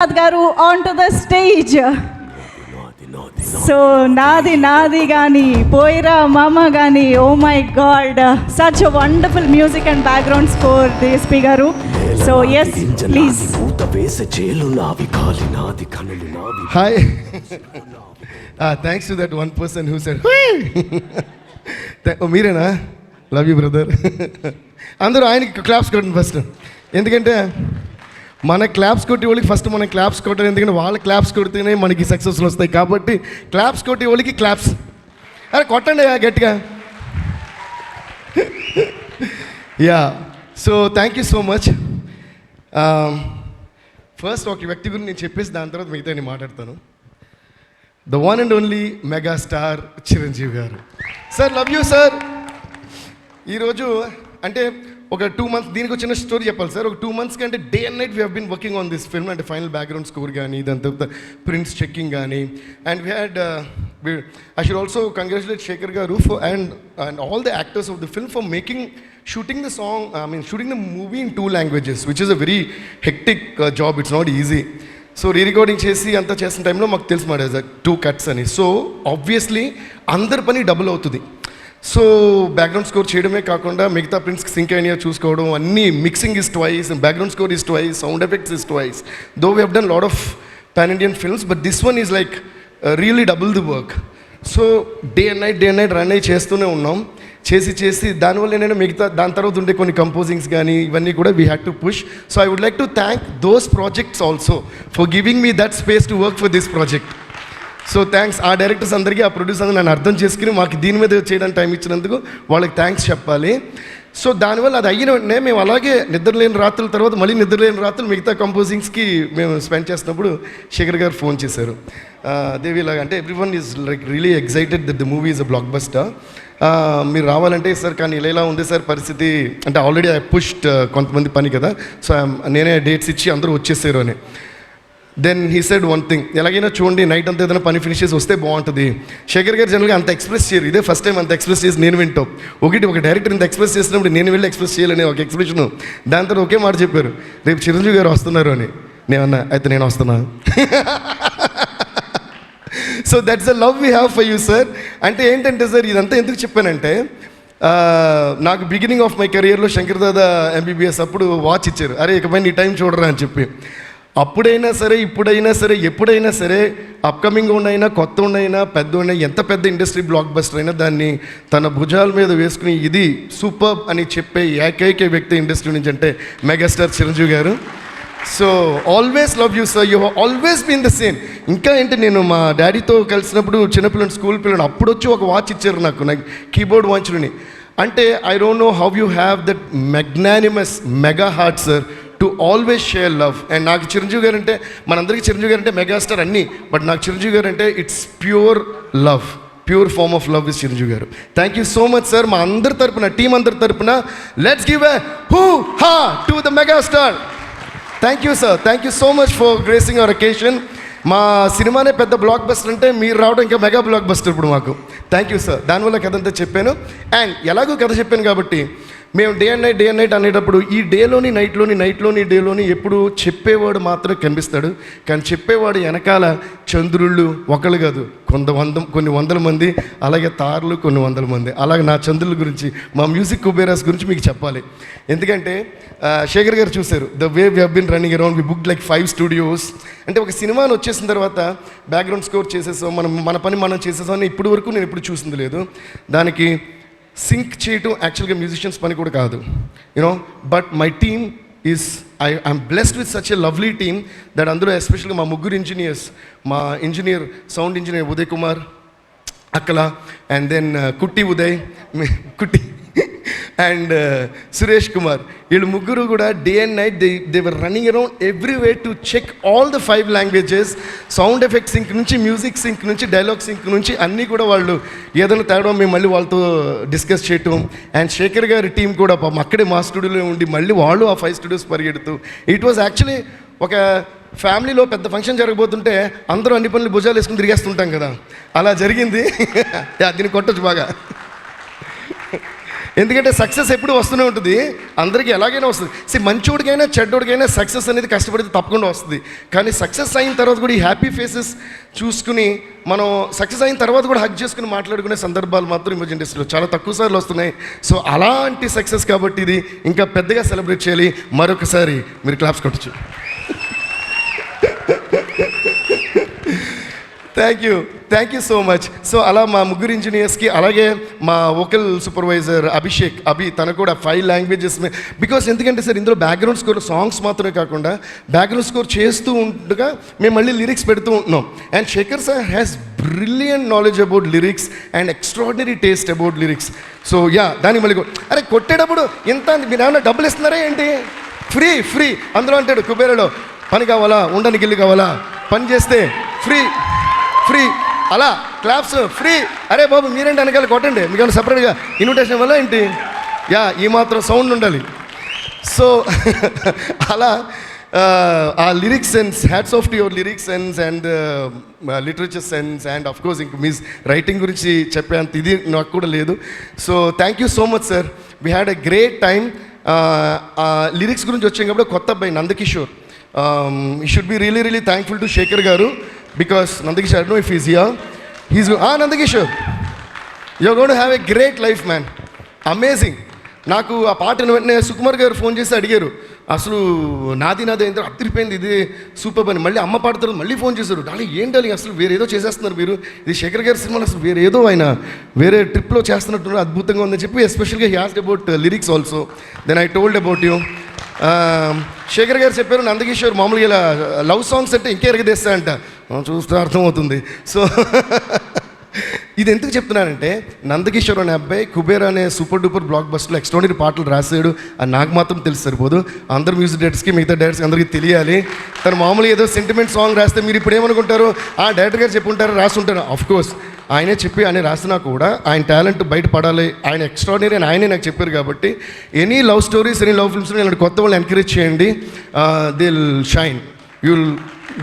గారు on to the stage so నాది నాది కానీ పోయిరా మామ కానీ ఓ my god such wonderful music and background score DSP గారు సో ఎస్ ప్లీజ్ పూత వేసే చేలు నావి కాలి నాది కనులు నావి Hi. uh, thanks to that one person who oh, మీరేనా? లవ్ యూ బ్రదర్ అందరూ ఆయనకి క్లాప్స్ కొట్టండి ఫస్ట్ ఎందుకంటే మన క్లాప్స్ కొట్టే వాళ్ళకి ఫస్ట్ మనం క్లాప్స్ కొట్టాలి ఎందుకంటే వాళ్ళ క్లాప్స్ కొడితేనే మనకి సక్సెస్లు వస్తాయి. కాబట్టి క్లాప్స్ కొట్టే వాళ్ళకి క్లాప్స్ అరే కొట్టండి గట్టిగా. Yeah so thank you so much first ఒక వ్యక్తి గురించి నేను చెప్పేసి దాని తర్వాత మిగతా నేను మాట్లాడతాను. The one and only mega star Chiranjeevi గారు. సార్ లవ్ యూ సార్ ఈరోజు అంటే ఒక టూ మంత్స్ దీనికి చిన్న స్టోరీ చెప్పాలి సార్. ఒక టూ మంత్స్ కంటే day and night we been working on this film అంటే ఫైనల్ బ్యాక్గ్రౌండ్ స్కోర్ కానీ దాని తర్వాత ప్రింట్స్ చెక్కింగ్ కానీ and we had I should also congratulate Shekhar గారు for and and all the actors of the film for making shooting the song I mean shooting the movie in two languages which is a very hectic job it's not easy so re recording చేసి అంతా చేసిన టైంలో మాకు తెలుసు మాట two cuts అని. So obviously అందరి పని డబుల్ అవుతుంది. సో బ్యాక్గ్రౌండ్ స్కోర్ చేయడమే కాకుండా మిగతా ప్రింట్స్కి సింక్ అయినా చూసుకోవడం అన్నీ mixing is twice background score is twice sound effects is twice though we have done lot of pan Indian films but this one is like really double the work so day and night day and night run అయ్యి చేస్తూనే ఉన్నాం. చేసి చేసి దానివల్ల ఏంటంటే మిగతా దాని తర్వాత ఉండే కొన్ని కంపోజింగ్స్ కానీ ఇవన్నీ కూడా we had to push so I would like to thank those projects also for giving me that space to work for this project so thanks ఆ డైరెక్టర్స్ అందరికీ ఆ ప్రొడ్యూసర్ అందరూ నన్ను అర్థం చేసుకుని మాకు దీని మీద చేయడానికి టైం ఇచ్చినందుకు వాళ్ళకి థ్యాంక్స్ చెప్పాలి. సో దానివల్ల అది అయిన వెంటనే మేము అలాగే నిద్రలేని రాత్రుల తర్వాత మళ్ళీ నిద్రలేని రాత్రులు మిగతా కంపోజింగ్స్కి మేము స్పెండ్ చేసినప్పుడు శేఖర్ గారు ఫోన్ చేశారు. దేవిలాగా అంటే everyone is like really excited that the movie is a blockbuster మీరు రావాలంటే సార్ కానీ ఇలా ఇలా ఉంది సార్ పరిస్థితి. అంటే ఆల్రెడీ ఐ పుష్డ్ కొంతమంది పని కదా. సో నేనే డేట్స్ ఇచ్చి అందరూ వచ్చేసారు అని. Then he said one thing ఎలాగైనా చూడండి నైట్ అంతా ఏదైనా పని ఫినిష్ చేసి వస్తే బాగుంటుంది. శేఖర్ గారు జనరల్గా అంత ఎక్స్ప్రెస్ చేయరు. ఇదే ఫస్ట్ టైం అంత ఎక్స్ప్రెస్ చేసి నేను వింటాం. ఒకటి ఒక డైరెక్టర్ ఇంత ఎక్స్ప్రెస్ చేసినప్పుడు నేను వెళ్ళి ఎక్స్ప్రెస్ చేయాలని ఒక ఎక్స్ప్రెషన్ దాని తర్వాత ఒకే మాట చెప్పారు రేపు చిరంజీవి గారు వస్తున్నారు అని. నేను అన్నా అయితే నేను వస్తున్నా. So that's a love we have for you sir అంటే ఏంటంటే సార్ ఇదంతా ఎందుకు చెప్పానంటే నాకు బిగినింగ్ ఆఫ్ మై కెరియర్లో శంకర్ దాదా ఎంబీబీఎస్ అప్పుడు వాచ్ ఇచ్చారు. అరే ఇకపై నీ టైం చూడరా అని చెప్పి. అప్పుడైనా సరే ఇప్పుడైనా సరే ఎప్పుడైనా సరే అప్కమింగ్ ఉండైనా కొత్త ఉండైనా పెద్ద ఉండైనా ఎంత పెద్ద ఇండస్ట్రీ బ్లాక్ బస్టర్ అయినా దాన్ని తన భుజాల మీద వేసుకుని ఇది సూపర్ అని చెప్పే ఏకైక వ్యక్తి ఇండస్ట్రీ నుంచి అంటే megastar Chiranjeevi garu. So always love you sir you always been the same ఇంకా ఏంటి నేను మా డాడీతో కలిసినప్పుడు చిన్నపిల్లని స్కూల్ పిల్లలు అప్పుడు వచ్చి ఒక వాచ్ ఇచ్చారు నాకు నాకు కీబోర్డ్ వాచ్లని అంటే I don't know how you have that magnanimous mega heart sir to always share love and నాకు చిరంజీవి గారు అంటే మనందరికీ చిరంజీవి గారు అంటే మెగాస్టార్ అన్నీ బట్ నాకు చిరంజీవి గారు అంటే it's pure love pure form of love is Chiranjeevi garu. Thank you so much sir మా అందరి తరపున టీం అందరి తరపున let's give a hoo ha to the megastar thank you sir thank you so much for gracing our occasion మా సినిమానే పెద్ద blockbuster అంటే మీరు రావడం ఇంకా మెగా బ్లాక్ బస్టర్ ఇప్పుడు మాకు. థ్యాంక్ యూ సార్ దానివల్ల కథ అంతా చెప్పాను. అండ్ ఎలాగో కథ చెప్పాను కాబట్టి మేము day and night day and night అనేటప్పుడు ఈ డేలోని నైట్లోని నైట్లోని డేలోని ఎప్పుడు చెప్పేవాడు మాత్రమే కనిపిస్తాడు కానీ చెప్పేవాడు వెనకాల చంద్రుళ్ళు ఒకళ్ళు కాదు. కొంత వంద కొన్ని వందల మంది అలాగే తారలు కొన్ని వందల మంది. అలాగే నా చంద్రుల గురించి మా మ్యూజిక్ కుబేరాస్ గురించి మీకు చెప్పాలి. ఎందుకంటే శేఖర్ గారు చూశారు the way we been running around we book like five studios అంటే ఒక సినిమాని వచ్చేసిన తర్వాత బ్యాక్గ్రౌండ్ స్కోర్ చేసేసాం మనం మన పని మనం చేసేసాం అని ఇప్పటి వరకు నేను ఎప్పుడు చూసింది లేదు. దానికి సింక్ చేయటం యాక్చువల్గా మ్యూజిషియన్స్ పని కూడా కాదు. You know but my team is I I'm blessed with such a lovely team that అందులో ఎస్పెషల్గా మా ముగ్గురు ఇంజనీర్స్ మా engineer sound engineer Uday Kumar Akkala and then uh, కుట్టి ఉదయ్ కుట్టి అండ్ సురేష్ కుమార్ వీళ్ళు ముగ్గురు కూడా day and night they they were running around every way to check all the five languages sound effect sync నుంచి మ్యూజిక్ సింక్ నుంచి dialogue sync నుంచి అన్నీ కూడా వాళ్ళు ఏదైనా తేడా మేము మళ్ళీ వాళ్ళతో డిస్కస్ చేయటం. అండ్ శేఖర్ గారి టీం కూడా పాపం అక్కడే మా స్టూడియోలో ఉండి మళ్ళీ వాళ్ళు ఆ ఫైవ్ స్టూడియోస్ పరిగెడుతూ. ఇట్ వాజ్ యాక్చువల్లీ ఒక ఫ్యామిలీలో పెద్ద ఫంక్షన్ జరగబోతుంటే అందరూ అన్ని పనులు భుజాలు వేసుకుని తిరిగేస్తుంటాం కదా. అలా జరిగింది. దీన్ని కొట్టచ్చు బాగా. ఎందుకంటే సక్సెస్ ఎప్పుడు వస్తూనే ఉంటుంది. అందరికీ ఎలాగైనా వస్తుంది. సి మంచోడికైనా చెడ్డోడికైనా సక్సెస్ అనేది కష్టపడితే తప్పకుండా వస్తుంది. కానీ సక్సెస్ అయిన తర్వాత కూడా ఈ హ్యాపీ ఫేసెస్ చూసుకుని మనం సక్సెస్ అయిన తర్వాత కూడా హక్ చేసుకుని మాట్లాడుకునే సందర్భాలు మాత్రం ఇమేజ్ ఇండస్ట్రీలో చాలా తక్కువ సార్లు వస్తున్నాయి. సో అలాంటి సక్సెస్ కాబట్టి ఇది ఇంకా పెద్దగా సెలబ్రేట్ చేయాలి. మరొకసారి మీరు క్లాప్స్ కొట్టచ్చు. Thank you thank you so much so అలా మా ముగ్గురు ఇంజనీర్స్కి అలాగే మా వోకల్ సూపర్వైజర్ అభిషేక్ అభి తన కూడా ఫైవ్ లాంగ్వేజెస్ బికాస్ ఎందుకంటే సార్ ఇందులో బ్యాక్గ్రౌండ్ స్కోర్ సాంగ్స్ మాత్రమే కాకుండా బ్యాక్గ్రౌండ్ స్కోర్ చేస్తూ ఉండగా మేము మళ్ళీ లిరిక్స్ పెడుతూ ఉంటున్నాం. And Shekhar sir has brilliant knowledge about lyrics and extraordinary taste about lyrics so yeah దానికి మళ్ళీ అరే కొట్టేటప్పుడు ఎంత మీరు ఏమైనా డబ్బులు ఇస్తున్నారా ఏంటి? ఫ్రీ ఫ్రీ అందరూ అంటాడు కుబేరలో పని కావాలా? ఉండడానికి గిల్లు కావాలా? పని చేస్తే ఫ్రీ ఫ్రీ. అలా క్లాప్స్ ఫ్రీ. అరే బాబు మీరేంటి వెనకాల కొట్టండి? మీకు సపరేట్గా ఇన్విటేషన్ వల్ల ఏంటి? యా ఈ మాత్రం సౌండ్ ఉండాలి. సో అలా ఆ, lyrics sense hats off to your lyrics sense and literature sense and of course ఇంక మీస్ రైటింగ్ గురించి చెప్పేంత ఇది నాకు కూడా లేదు. So thank you so much sir we had a great time lyrics గురించి వచ్చాం కాబట్టి కొత్త అబ్బాయి Nandakishore. He should be really really thankful to Shekhar garu. because Nandakish, I don't know if he's here. He's ah Nandakish, you're going to have a great life, man. Amazing. నాకు ఆ పాటను వెంటనే సుకుమార్ గారు ఫోన్ చేసి అడిగారు. అసలు నాది నాది అయిన తర్వాత అదిరిపోయింది ఇది సూపర్ అని. మళ్ళీ అమ్మ పాడతారు మళ్ళీ ఫోన్ చేశారు. డాలి ఏంటి అసలు వేరేదో చేసేస్తున్నారు మీరు. ఇది శేఖర్ గారి సినిమాలు అసలు వేరేదో ఆయన వేరే ట్రిప్లో చేస్తున్నట్టు అద్భుతంగా ఉందని చెప్పి ఎస్పెషల్గా he asked about lyrics also then I told about you Shekhar garu చెప్పారు నందకిషోర్ మామూలుగా ఇలా లవ్ సాంగ్స్ అంటే ఇంకే ఎరగదేస్తా అంట. చూస్తే అర్థమవుతుంది. సో ఇది ఎందుకు చెప్తున్నానంటే నందకిషోర్ అనే అబ్బాయి కుబేర్ అనే సూపర్ డూపర్ బ్లాక్ బస్టర్లో ఎక్స్ట్రాడినరీ పాటలు రాసాడు అని నాకు మాత్రం తెలిసి సరిపోదు. అందరు మ్యూజిక్ డైరెక్టర్స్కి మిగతా డైరెక్టర్స్కి అందరికీ తెలియాలి. తను మామూలుగా ఏదో సెంటిమెంట్ సాంగ్ రాస్తే మీరు ఇప్పుడు ఏమనుకుంటారు? ఆ డైరెక్టర్ గారు చెప్పుంటారు రాసుంటారు ఆఫ్ కోర్స్ ఆయనే చెప్పి ఆయన రాసినా కూడా ఆయన టాలెంట్ బయటపడాలి ఆయన ఎక్స్ట్రాడినరీ అని ఆయనే నాకు చెప్పారు కాబట్టి any love stories any love films ఇలాంటి కొత్త వాళ్ళు ఎంకరేజ్ చేయండి. Dil shine you'll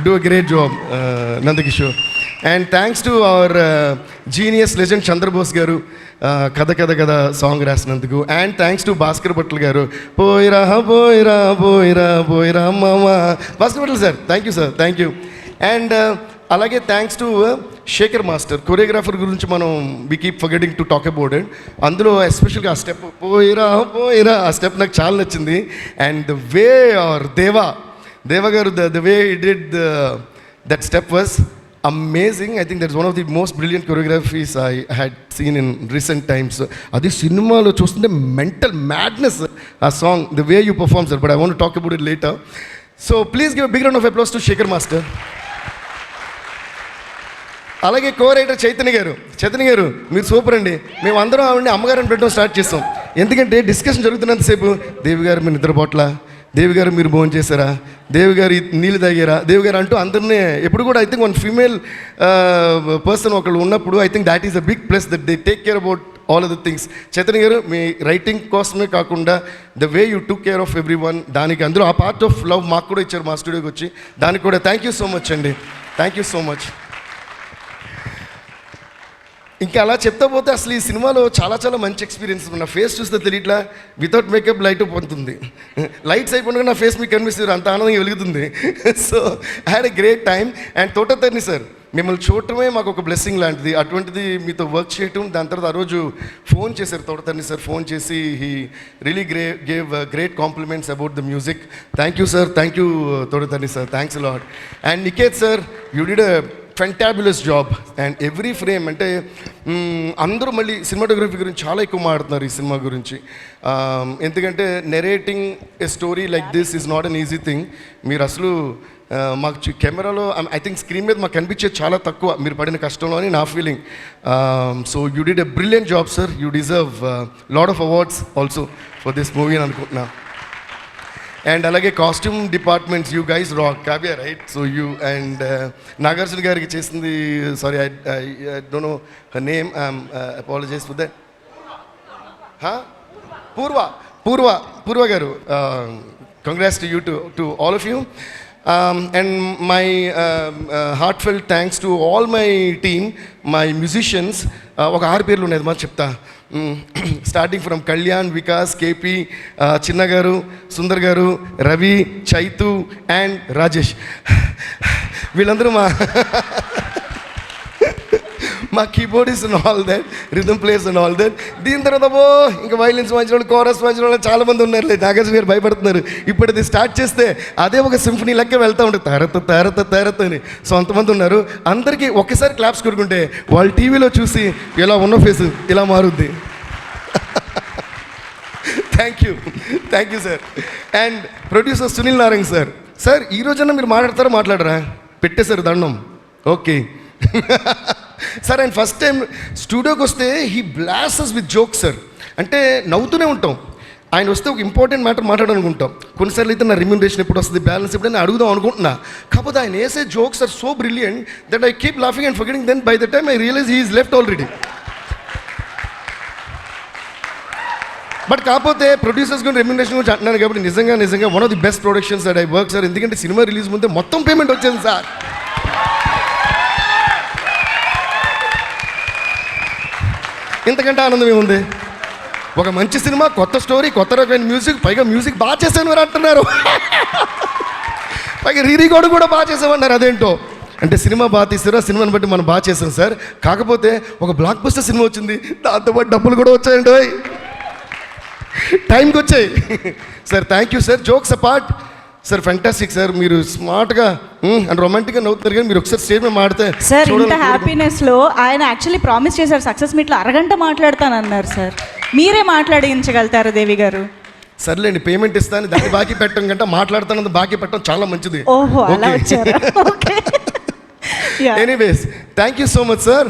do a great job Nandakishore. And thanks to our genius legend Chandrabose garu uh, కథ కథ కథ song రాసినందుకు. And thanks to Bhaskar Bhatla garu పోయిరా పోయిరా పోయిరా పోయిరా మామా. Bhaskar Bhatla sir thank you sir thank you and అలాగే thanks to Shekhar master choreographer గురించి మనం we keep forgetting to talk about it అందులో ఎస్పెషల్గా ఆ స్టెప్ పోయిరా పోయిరా ఆ స్టెప్ నాకు చాలా నచ్చింది. And the way our Deva Deva garu the the way did that step was amazing I think that's one of the most brilliant choreographies I had seen in recent times అది సినిమాలో చూస్తుంటే mental madness ఆ song the way you perform sir but I want talk about it later so please give big round of applause to Shekhar master అలాగే co writer Chaitanya గారు. చైతన్య గారు మీరు super అండి. మేము అందరం ఆవిడని అమ్మగారిని పెట్టడం స్టార్ట్ చేస్తాం ఎందుకంటే డిస్కషన్ జరుగుతున్నంతసేపు దేవి గారు మీరు నిద్రపోట్ల? దేవి గారు మీరు భోజనం చేశారా? దేవి గారు నీళ్ళు తాగారా? దేవి గారు అంటూ అందరినీ ఎప్పుడు కూడా I think one female person ఒకళ్ళు ఉన్నప్పుడు I think that is a big plus that they take care about all of the things Chaitanya garu me writing కోసమే కాకుండా the way you took care of everyone దానికి అందరూ ఆ part of love మాకు కూడా ఇచ్చారు మా స్టూడియోకి వచ్చి. దానికి కూడా థ్యాంక్ యూ సో మచ్ అండి. థ్యాంక్ యూ సో మచ్ ఇంకా అలా చెప్తా పోతే అసలు ఈ సినిమాలో చాలా చాలా మంచి ఎక్స్పీరియన్స్ నా ఫేస్ చూస్తే తెలియట్లా వితౌట్ మేకప్ లైట్ పొందుతుంది లైట్స్ అయిపోయినా నా ఫేస్ మీకు కనిపిస్తుంది అంత ఆనందంగా వెలుగుతుంది. So I had a great time and Thotatharani sir మిమ్మల్ని చూడటమే మాకు ఒక బ్లెస్సింగ్ లాంటిది. అటువంటిది మీతో వర్క్ చేయటం దాని తర్వాత ఆ రోజు ఫోన్ చేశారు తోటతర్ని సార్ ఫోన్ చేసి he really gre gave great compliments about the music thank you sir thank you Thotatharani sir thanks lot and Niket sir you did fantabulous job and every frame అంటే అందరూ మళ్ళీ cinematography గురించి చాలా ఎక్కువ మాట్లాడుతున్నారు ఈ సినిమా గురించి. ఎందుకంటే narrating a story like this is not an easy thing మీరు అసలు మాకు కెమెరాలో ఐ థింక్ స్క్రీన్ మీద మాకు కనిపించేది చాలా తక్కువ. మీరు పడిన కష్టంలో అని నా feeling so you did a brilliant job sir you deserve lot of awards also for this movie అని అనుకుంటున్నాను అండ్ అలాగే costume departments you guys rock Kavya right so you and Nagarjuna గారికి చేసింది sorry I don't know her name apologise for that Purva Purva Purva garu congrats to you to to all of you and my heart fell thanks to all my team my musicians ఒక ఆరు పేర్లు ఉన్నాయి అది మరి చెప్తా. Starting from Kalyan Vikas KP Chinna garu Sundar గారు Ravi Chaitu and Rajesh వీళ్ళందరూ మా మా keyboard is and all that rhythm plays and all that దీని తర్వాత ఓ ఇంకా వైలిన్స్ వాయించిన వాళ్ళు కోరస్ వాయించిన వాళ్ళు చాలా మంది ఉన్నారు. నాగార్జున గారు భయపడుతున్నారు. ఇప్పుడు స్టార్ట్ చేస్తే అదే ఒక సింఫనీ లెక్క వెళ్తూ ఉంటుంది. తరత తరత తరత అని. సో అంతమంది ఉన్నారు. అందరికీ ఒక్కసారి క్లాప్స్ కొడుకుంటే వాళ్ళు టీవీలో చూసి ఇలా ఉన్న ఫేస్ ఇలా మారుద్ది. Thank you thank you sir and producer Sunil Narayan sir sir ఈ రోజున మీరు మాట్లాడతారా మాట్లాడరా? పెట్టేశారు దండం. ఓకే సార్ ఆయన ఫస్ట్ టైం స్టూడియోకి వస్తే he blesses with joke sir అంటే నవ్వుతూనే ఉంటాం. ఆయన వస్తే ఒక ఇంపార్టెంట్ మ్యాటర్ మాట్లాడాలనుకుంటాం. కొన్నిసార్లు అయితే నా రిమ్యూనరేషన్ ఎప్పుడు వస్తుంది బ్యాలెన్స్ ఎప్పుడైనా అడుగుదాం అనుకుంటున్నా. కాకపోతే ఆయన వేసే jokes are so brilliant that I keep laughing and forgetting then by the time I realise he's left already but కాకపోతే ప్రొడ్యూసర్స్ గురించి రెమ్యునరేషన్ గురించి అంటున్నాను కాబట్టి నిజంగా నిజంగా one of the best productions that I work sir ఎందుకంటే సినిమా release ముందే మొత్తం పేమెంట్ వచ్చింది సార్ ఇంతకంటే ఆనందం ఏముంది? ఒక మంచి సినిమా కొత్త స్టోరీ కొత్త రకమైన మ్యూజిక్ పైగా మ్యూజిక్ బాగా చేశాను మీరు అంటున్నారు. పైగా రీ రికార్డు కూడా బాగా చేసామన్నారు అదేంటో? అంటే సినిమా బాగా తీసారు సినిమాని బట్టి మనం బాగా చేసాం సార్. కాకపోతే ఒక బ్లాక్ బస్టర్ సినిమా వచ్చింది. దాంతోపాటు డబ్బులు కూడా వచ్చాయండి ఓయ్. టైంకి వచ్చాయి. Sir thank you sir jokes apart sir fantastic sir మీరు స్మార్ట్గా అండ్ రొమాంటిక్గా నవ్వుతున్నారు కానీ మీరు ఒకసారి స్టేజ్ మీద మాడితే సార్ ఇంత చూడాలని హ్యాపీనెస్లో ఆయన యాక్చువల్లీ ప్రామిస్ చేశారు సక్సెస్ మీట్లో అరగంట మాట్లాడతానన్నారు సార్ మీరే మాట్లాడించగలుగుతారు దేవి గారు? సర్లేండి పేమెంట్ ఇస్తాను దాన్ని బాకీ పెట్టడం కంటే మాట్లాడుతాను బాకీ పెట్టడం చాలా మంచిది. ఓహో అలా. వచ్చారు? Anyways thank you so much sir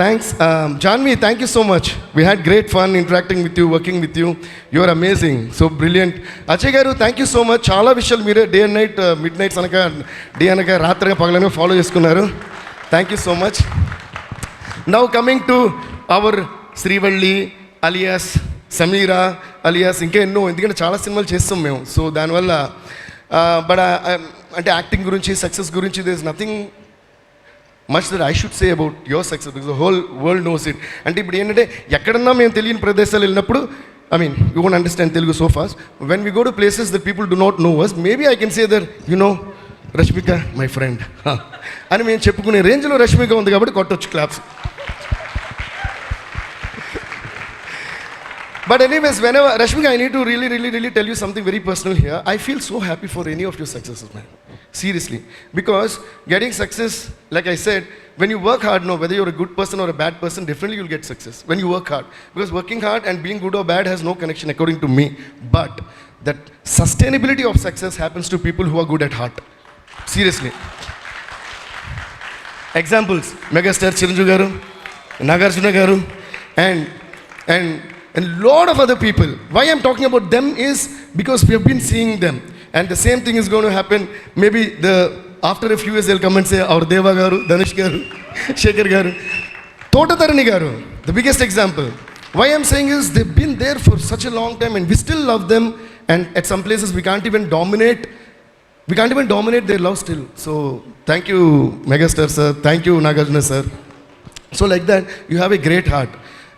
thanks Janhvi thank you so much we had great fun interacting with you working with you you are amazing so brilliant Ajay garu thank you so much చాలా విషయాలు మీరే day and night midnights అనక day అనక రాత్రిగా పగలనే follow చేసుకున్నారు. Thank you so much now coming to our Srivalli alias Sameera alias ఇంకా ఎన్నో ఎందుకంటే చాలా సినిమాలు చేస్తాం మేము. సో దానివల్ల బట్ అంటే యాక్టింగ్ గురించి సక్సెస్ గురించి this nothing much that I should say about your success because whole world knows it అంటే ఇప్పుడు ఏంటంటే ఎక్కడన్నా మేము తెలియని ప్రదేశాలు వెళ్ళినప్పుడు I mean you won't understand Telugu so fast when we go to places that people do not know us maybe I can say there you know Rashmika my friend అని మేము చెప్పుకునే రేంజ్లో రష్మిక ఉంది కాబట్టి కొట్టొచ్చు claps But anyways, whenever Rashmika, I need to really, really, really tell you something very personal here. I feel so happy for any of your successes, man. Seriously, because getting success, like I said, when you work hard, no, whether you're a good person or a bad person, definitely you'll get success when you work hard. Because working hard and being good or bad has no connection, according to me. But that sustainability of success happens to people who are good at heart. Seriously. Examples: megastar Chiranjeevi garu, Nagarjuna garu, and and a lot of other people. Why I'm talking about them is because we have been seeing them. And the same thing is going to happen. Maybe the after a few years they'll come and say, our Deva Garu, Danish Garu, Shekhar Garu, Tota Garu, the biggest example. Why I'm saying is they've been there for such a long time and we still love them. And at some places we can't even dominate we can't even dominate their love still. So thank you, Megastar sir. Thank you, Nagarjuna sir. So like that, you have a great heart.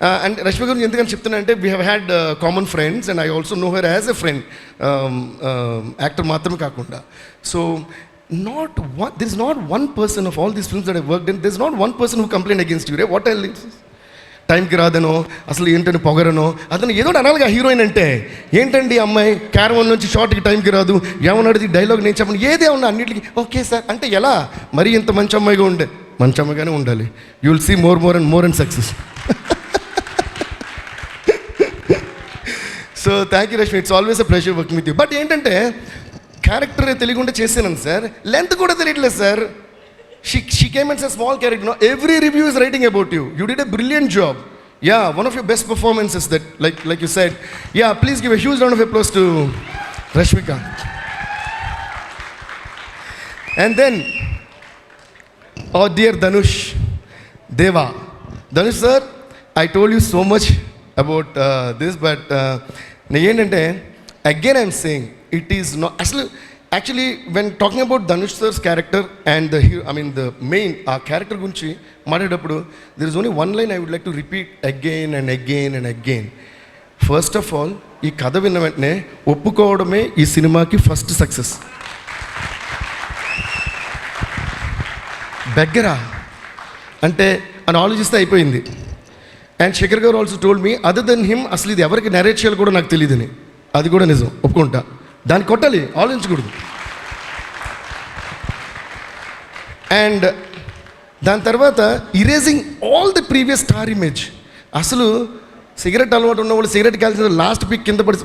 And Rashmi గురించి ఎందుకని చెప్తున్నా అంటే we have had common friends and I also know her as a friend actor మాత్రమే కాకుండా. So not one there is not one person of all these films that I work in there is not one person who complaint against you ray what I టైంకి రాదనో అసలు ఏంటని పొగరనో అతను ఏదో ఒకటి అనాలిగా heroine అంటే ఏంటండి అమ్మాయి క్యారవన్ నుంచి షార్ట్కి టైంకి రాదు ఏమన్నాడు డైలాగ్ నేను చెప్పను ఏదే ఉన్నా అన్నిటికీ ఓకే సార్ అంటే ఎలా? మరీ ఇంత మంచి అమ్మాయిగా ఉండే మంచి అమ్మాయిగానే ఉండాలి. You will see more more and more and success so thank you Rashmi it's always a pressure working with you but ఏంటంటే క్యారెక్టర్ తెలియకుండా చేసాను సార్ లెంత్ కూడా తెలియట్లేదు sir she she came and said small character no every review is writing about you you did a brilliant job yeah one of your best performances that like like you said yeah please give a huge round of applause to rashmika and then oh dear dhanush deva dhanush sir i told you so much about uh, this but uh, నేను ఏంటంటే again I'm saying it is not అసలు actually when talking about Dhanush sir's character and the hero I mean the main ah character గురించి మాట్లాడేటప్పుడు there is only one line I would like to repeat again and again and again first of all ఈ కథ విన్న వెంటనే ఒప్పుకోవడమే ఈ సినిమాకి first success బెగ్గరా అంటే అని ఆలోచిస్తే అయిపోయింది. And Shekhar garu also told me other than him అసలు ఇది ఎవరికి నెరేట్ చేయాలి కూడా నాకు తెలియదని అది కూడా నిజం ఒప్పుకుంటా. దాన్ని కొట్టాలి ఆలోచించకూడదు. అండ్ దాని తర్వాత erasing all the previous star image అసలు సిగరెట్ అలవాటు ఉన్న వాళ్ళు సిగరెట్ కాల్సిన లాస్ట్ పిక్ కింద పడి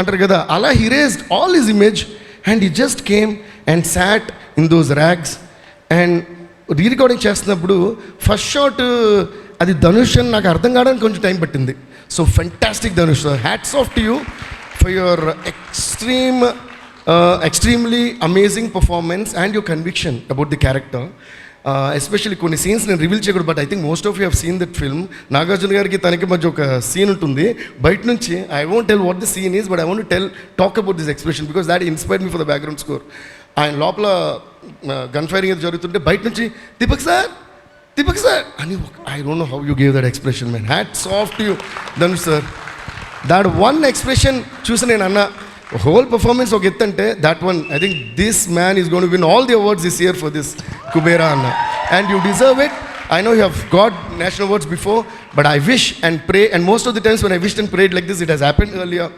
అంటారు కదా అలా he erased all his image and he just came and sat in those rags and rerecording చేస్తున్నప్పుడు ఫస్ట్ షాట్ అది ధనుష్ అని నాకు అర్థం కావడానికి కొంచెం టైం పట్టింది. So fantastic Dhanush. Hats off to you for your extreme extremely amazing performance and your conviction about the character especially కొన్ని scenes నేను రివీల్ చేయకూడదు but I think most of you have seen that film Nagarjuna గారికి తనకి మధ్య ఒక scene ఉంటుంది. బయట నుంచి I won't tell what the scene is but I want tell talk about this expression because that inspire me for the background score ఆయన లోపల gun firing అది జరుగుతుంటే బయట నుంచి దీపక్ సార్ దీపక్ సార్ అని I don't know how you gave that expression man hats soft you Dhanush sir that one expression చూసి నేను అన్న హోల్ పర్ఫార్మెన్స్ ఒక ఎత్తు అంటే that one I think this man is gonna win all the awards this year for this Kubera అన్న. And you deserve it I know you have got national awards before but I wish and pray and most of the times one I wish and prayed like this it has happen earlier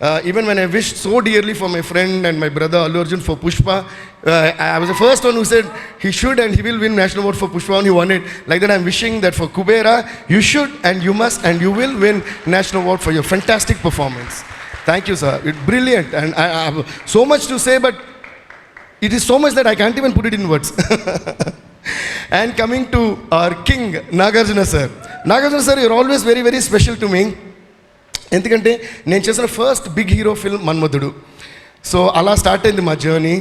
Uh, even when I wished so dearly for my friend and my brother Allu for Pushpa, uh, I was the first one who said he should and he will win national award for Pushpa and he won it. Like that, I'm wishing that for Kubera, you should and you must and you will win national award for your fantastic performance. Thank you, sir. It's brilliant, and I, I have so much to say, but it is so much that I can't even put it in words. and coming to our king, Nagarjuna sir. Nagarjuna sir, you're always very, very special to me. ఎందుకంటే నేను చేసిన first big hero film Manmadhudu. So అలా start అయింది మా journey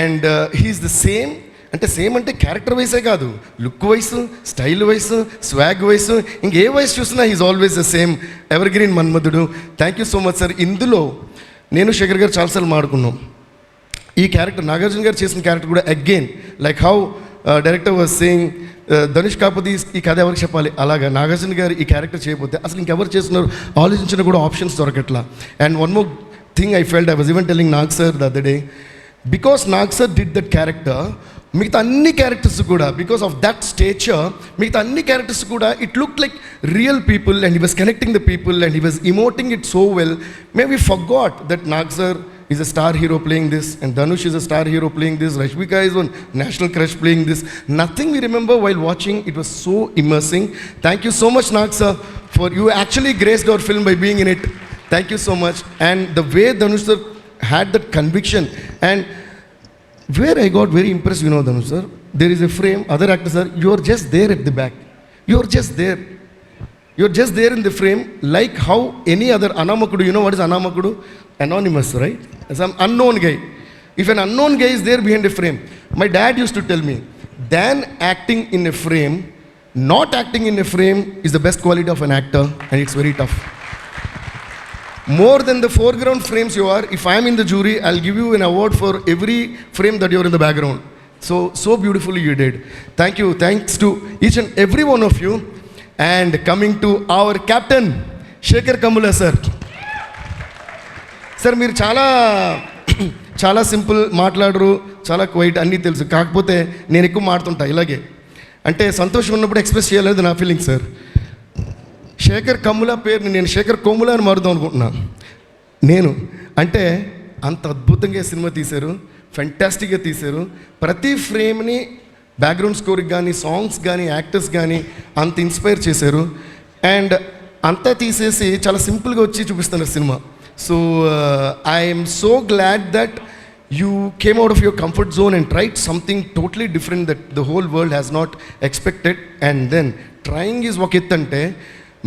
and he's the same అంటే same అంటే character వైసే కాదు. Look wise style wise swag wise ఇంకే వైస్ చూసినా he's always the same evergreen Manmadhudu. Thank you so much sir ఇందులో నేను శేఖర్ గారు చాలాసార్లు మాడుకున్నాం ఈ క్యారెక్టర్ నాగార్జున గారు చేసిన క్యారెక్టర్ కూడా again like how director was saying Dhanush కాకపోతే ఈ- కథ ఎవరికి చెప్పాలి? అలాగా నాగార్జున గారు ఈ క్యారెక్టర్ చేయకపోతే అసలు ఇంకెవరు చేస్తున్నారు? ఆలోచించిన కూడా options దొరకట్లా. And one more thing I felt I was even telling Nag sir the other day because Nag sir did that character మిగతా అన్ని క్యారెక్టర్స్ కూడా బికాస్ ఆఫ్ దట్ స్టేచర్ మిగతా అన్ని క్యారెక్టర్స్ కూడా it look like real people and he was connecting the people and he was emoting it so well may we forgot that Nag sir is a star hero playing this, and Danush is a star hero playing this, Rashmika is on national crush playing this. Nothing we remember while watching, it was so immersing. Thank you so much, Nag sir, for you actually graced our film by being in it. Thank you so much. And the way Danush sir had that conviction, and where I got very impressed, you know, Danush sir, there is a frame, other actors are, you're just there at the back. You're just there. You're just there in the frame, like how any other Anamakudu, you know what is Anamakudu? Anonymous, right? Some unknown guy. If an unknown guy is there behind a frame, my dad used to tell me, than acting in a frame, not acting in a frame is the best quality of an actor, and it's very tough. More than the foreground frames you are, if I'm in the jury, I'll give you an award for every frame that you're in the background. So, so beautifully you did. Thank you. Thanks to each and every one of you. And coming to our captain Sekhar Kammula sir sir మీరు చాలా చాలా simple మాట్లాడరు చాలా quiet అన్నీ తెలుసు. కాకపోతే నేను ఎక్కువ మాడుతుంటా ఇలాగే. అంటే సంతోషం ఉన్నప్పుడు ఎక్స్ప్రెస్ చేయలేదు నా ఫీలింగ్ సార్ శేఖర్ కమ్ముల పేరుని నేను శేఖర్ కొమ్ముల అని మారుదాం అనుకుంటున్నా. నేను అంటే అంత అద్భుతంగా సినిమా తీశారు ఫెంటాస్టిక్గా తీశారు. ప్రతి ఫ్రేమ్ని బ్యాక్గ్రౌండ్ స్కోర్కి కానీ సాంగ్స్ కానీ యాక్టర్స్ కానీ అంత ఇన్స్పైర్ చేశారు. అండ్ అంతా తీసేసి చాలా సింపుల్గా వచ్చి చూపిస్తున్నారు cinema. So I'm so glad that you came out of your comfort zone and tried something totally different that the whole world has not expected and then trying is ఒక ఎత్ అంటే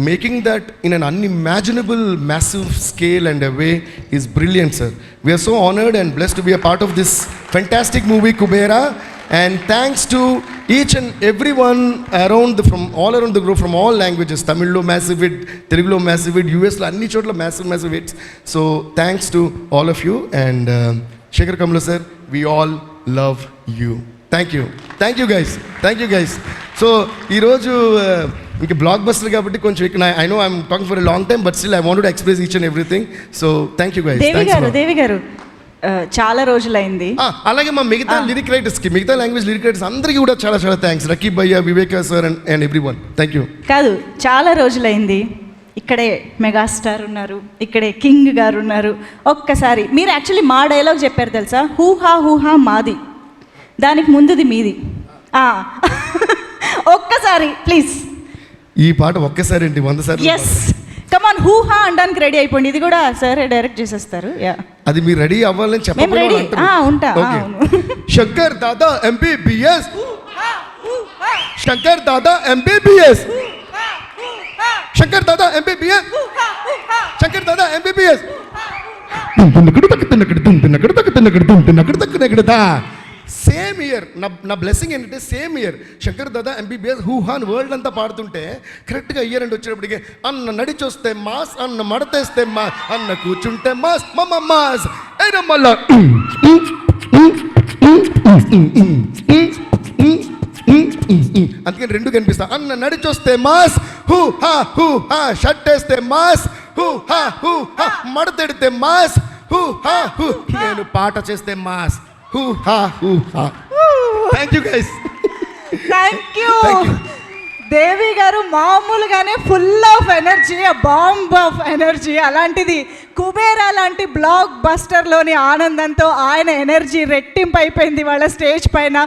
making that in an unimaginable massive scale and away is brilliant sir we're so honoured and bless to be a part of this fantastic movie Kubera and thanks to each and everyone around the, from all around the globe from all languages tamil lo massive hit telugu lo massive hit us లో అన్ని చోట్ల massive massive hits so thanks to all of you and uh, Sekhar Kammula sir we all love you thank you thank you guys thank you guys so ఈరోజు uh, ఇంక blockbuster కాబట్టి కొంచెం ఇక్కడ I know I'm talking for long time but still I want express each and everything so thank you guys Devi గారు దేవి గారు చాలా రోజులైంది. అలాగే మా మిగతా లిరిక్ రైటర్స్కి మిగతా లాంగ్వేజ్ లిరిక్ రైటర్స్ అందరికీ కూడా చాలా చాలా థ్యాంక్స్ రకీబ్ భయ్య Viveka sir and and every one thank you కాదు చాలా రోజులైంది. ఇక్కడే మెగాస్టార్ ఉన్నారు ఇక్కడే కింగ్ గారు ఉన్నారు. ఒక్కసారి మీరు యాక్చువల్లీ మా డైలాగ్ చెప్పారు తెలుసా? హూహా హూహా మాది. దానికి ముందుది మీది. ఒక్కసారి ప్లీజ్ ఈ పాట ఒక్కసారి ఏంటి? వంద సార్లు ఎస్ కమాన్ హూహా అనడానికి రెడీ అయిపోండి ఇది కూడా సరే డైరెక్ట్ చేసేస్తారు. యా అది మీరు రెడీ అవ్వాలని మేము ready. ఆ, ఉంటా. ఆ, అవును. Shankar Dada MBBS Shankar Dada MBBS Shankar Dada MBBS Shankar Dada MBBS same year నా నా బ్లెస్సింగ్ ఏంటంటే same year Shankar Dada MBBS హూహాన్ world అంతా పాడుతుంటే కరెక్ట్గా ఇయర్ అండి వచ్చేటప్పటికి అన్న నడిచొస్తే మాస్ అన్న మడతేస్తే మా అన్న కూర్చుంటే మాస్ మమ్మ మాస్. అయినా మళ్ళా? అందుకని రెండు కనిపిస్తా. అన్న నడిచొస్తే మాస్ హూ హా హూ హా షర్ట్ వేస్తే మాస్ హూ హా హూ హా మడతెడితే మాస్ హూ. హా హూ. నేను పాట చేస్తే మాస్. హూ హా హూ హా thank you guys thank you. Devi గారు మామూలుగానే full of energy bomb of energy అలాంటిది కుబేరా లాంటి బ్లాక్ బస్టర్లోని ఆనందంతో ఆయన ఎనర్జీ రెట్టింపు అయిపోయింది వాళ్ళ స్టేజ్ పైన.